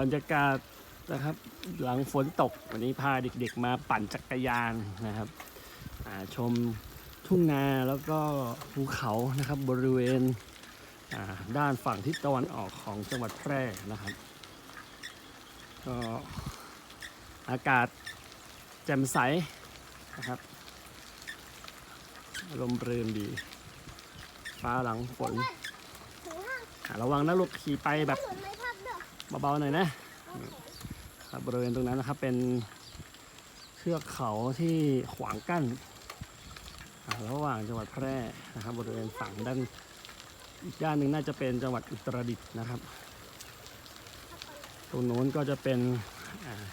บรรยากาศนะครับ หลังฝนตกวันนี้พาเด็กๆมาปั่นจักรยานนะครับชมทุ่งนาแล้วก็ภูเขานะครับบริเวณด้านฝั่งทิศตะวันออกของจังหวัดแพร่นะครับก็อากาศแจ่มใสนะครับอารมณ์รื่นดี ฟ้าหลังฝน ระวังนะลูกขี่ไปแบบ เบาๆหน่อยนะครับบริเวณตรงนั้นนะครับเป็นเทือกเขาที่ขวางกั้นระหว่างจังหวัดแพร่นะครับ บริเวณฝั่งด้านอีกด้านหนึ่งน่าจะเป็นจังหวัดอุตรดิตถ์นะครับ ตรงโน้นก็จะเป็น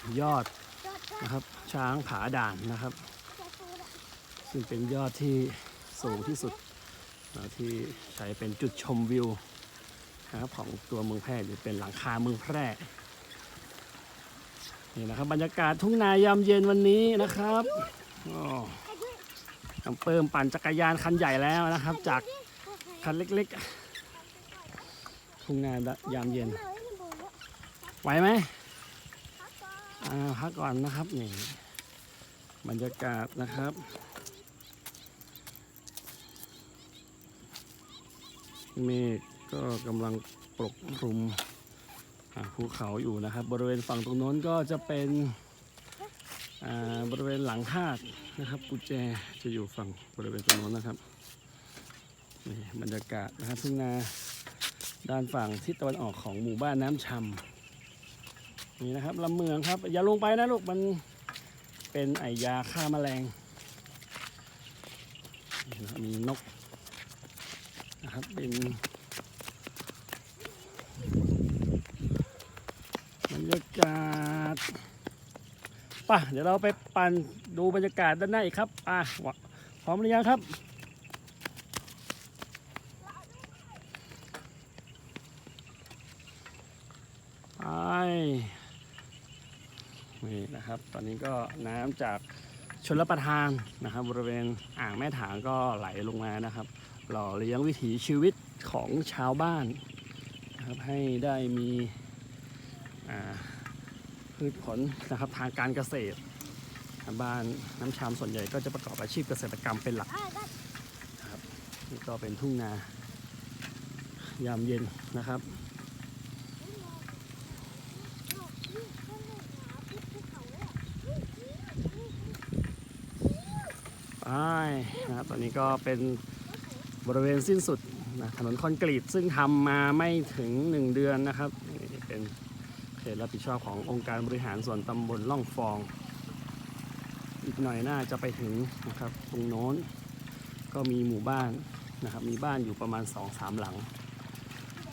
อยอดนะครับช้างผาด่านนะครับ ซึ่งเป็นยอดที่สูงที่สุดที่ใช้เป็นจุดชมวิว นะครับของตัวเมืองแพร่หรือเป็นหลังคาเมืองแพร่นี่นะครับบรรยากาศทุ่งนายามเย็นวันนี้นะครับอ๋อไอ้ด้วยน้ำเปิมปั่นจักรยานคันใหญ่แล้วนะครับ จากคันเล็กๆ ทุ่งนายามเย็น ไหวไหมพักก่อนอ่าพักก่อนนะครับนี่บรรยากาศนะครับ เมฆ ก็กำลังปกคลุมภูเขาอยู่นะครับ บริเวณฝั่งตรงโน้นก็จะเป็นบริเวณหลังธาตุนะครับ กุญแจจะอยู่ฝั่งบริเวณตรงโน้นนะครับนี่บรรยากาศนะครับทุ่งนาด้านฝั่งทิศตะวันออกของหมู่บ้านน้ำชำนี่นะครับลำเมืองครับ อย่าลงไปนะลูกมันเป็นไอยาฆ่าแมลงมีนกนะครับเป็น กาศป่ะเดี๋ยวเราไปปั่นดูบรรยากาศด้านหน้าอีกครับอะพร้อมหรือยังครับไปนี่นะครับ ตอนนี้ก็น้ำจากชลประทานนะครับ บริเวณอ่างแม่ถางก็ไหลลงมานะครับ หล่อเลี้ยงวิถีชีวิตของชาวบ้านนะครับให้ได้มีอ่า พืชผลนะครับทางการเกษตร บ้านน้ำชามส่วนใหญ่ก็จะประกอบอาชีพเกษตรกรรมเป็นหลักอ่าได้นี่ก็เป็นทุ่งนายามเย็นนะครับไปนะครับตอนนี้ก็เป็นบริเวณสิ้นสุดนะถนนคอนกรีตซึ่งทำมาไม่ถึง 1 เดือนนะครับนี่เป็น เขตรับผิดชอบขององค์การบริหารส่วนตำบลล่องฟอง อีกหน่อยน่าจะไปถึงนะครับ ตรงโน้นก็มีหมู่บ้านนะครับ มีบ้านอยู่ประมาณ 2-3 หลัง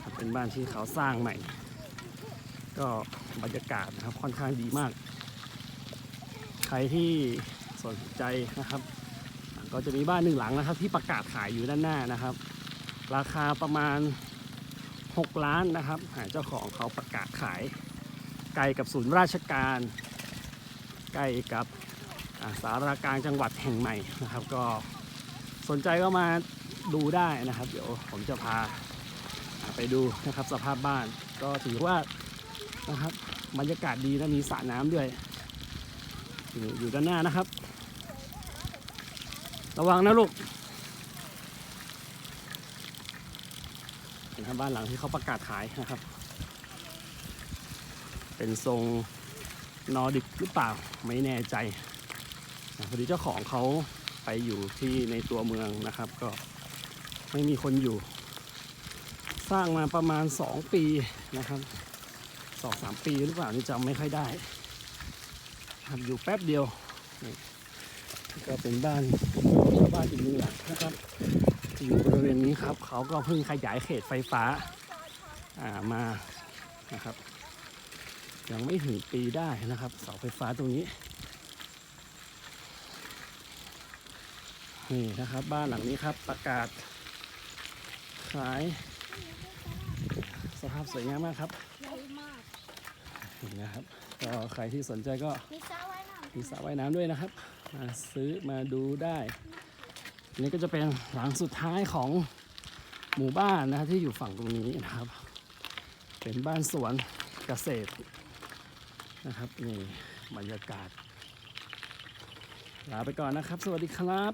ครับเป็นบ้านที่เขาสร้างใหม่ ก็บรรยากาศนะครับค่อนข้างดีมาก ใครที่สนใจนะครับ ก็จะมีบ้านหนึ่งหลังนะครับ ที่ประกาศขายอยู่ด้านหน้านะครับ ราคาประมาณ 6 ล้านนะครับ หาเจ้าของเขาประกาศขาย ใกล้กับศูนย์ราชการ ใกล้กับสารากลางจังหวัดแห่งใหม่นะครับ ก็สนใจก็มาดูได้นะครับ เดี๋ยวผมจะพาไปดูนะครับสภาพบ้านก็ถือว่านะครับบรรยากาศดีและมีสระน้ำด้วย อยู่อยู่ด้านหน้านะครับ ระวังนะลูกเห็นครับบ้านหลังที่เขาประกาศขายนะครับ เป็นทรงนอร์ดิกหรือเปล่าไม่แน่ใจพอดีเจ้าของเขาไปอยู่ที่ในตัวเมืองนะครับ ก็ไม่มีคนอยู่ สร้างมาประมาณ 2 ปีนะครับสองสามปีหรือเปล่านี่จำไม่ค่อยได้ครับอยู่แป๊บเดียวก็เป็นบ้านชาวบ้านอีกหนึ่งหลังนะครับอยู่บริเวณนี้ครับ เขาก็เพิ่งขยายเขตไฟฟ้าอ่ามานะครับ ยังไม่ถึงปีได้นะครับเสาไฟฟ้าตรงนี้นี่นะครับ บ้านหลังนี้ครับประกาศ ขาย สภาพสวยงามมากครับใหญ่มากนี่นะครับ ก็ใครที่สนใจก็มีสระว่ายน้ำมีสระว่ายน้ำด้วยนะครับ มาซื้อมาดูได้อันนี้ก็จะเป็นหลังสุดท้ายของหมู่บ้านนะที่อยู่ฝั่งตรงนี้นะครับ เป็นบ้านสวนเกษตร นะครับนี่บรรยากาศลาไปก่อนนะครับ สวัสดีครับ